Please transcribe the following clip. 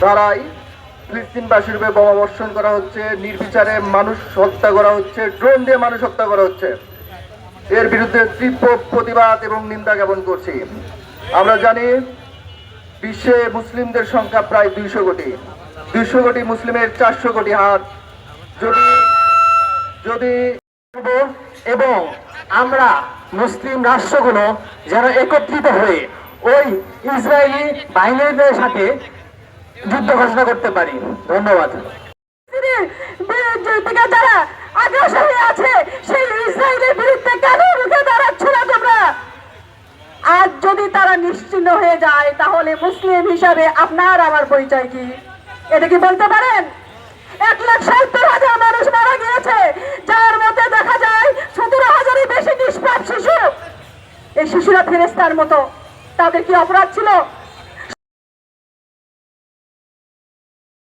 দ্বারাই ফিলিস্তিনবাসীর উপরে বোমা বর্ষণ করা হচ্ছে, নির্বিচারে মানুষ হত্যা করা হচ্ছে, ড্রোন দিয়ে মানুষ হত্যা করা হচ্ছে। এর বিরুদ্ধে তীব্র প্রতিবাদ এবং নিন্দা জ্ঞাপন করছি। আমরা জানি বিশ্বে মুসলিমদের সংখ্যা প্রায় দুইশো কোটি। দুইশো কোটি মুসলিমের চারশো কোটি হাত যদি যদি এবং আমরা মুসলিম রাষ্ট্রগুলো যারা একত্রিত হয়ে ওই ইসরায়েলি বাহিনীদের সাথে যুদ্ধ ঘোষণা করতে পারি। ধন্যবাদ। আছে, সেই ইসরায়েলের কেন রুখে দাঁড়াচ্ছ না তোমরা? যদি তারা হয়ে যায়, তাহলে মুসলিম হিসাবে আপনার আমার পরিচয় কি? এটা কি বলতে পারেন? এক লাখ সত্তর হাজার মানুষ মারা গিয়েছে, যার মধ্যে দেখা যায় সতেরো বেশি শিশু এই শিশুরা ফেরেস্তার মতো তাদের কি অপরাধ ছিল?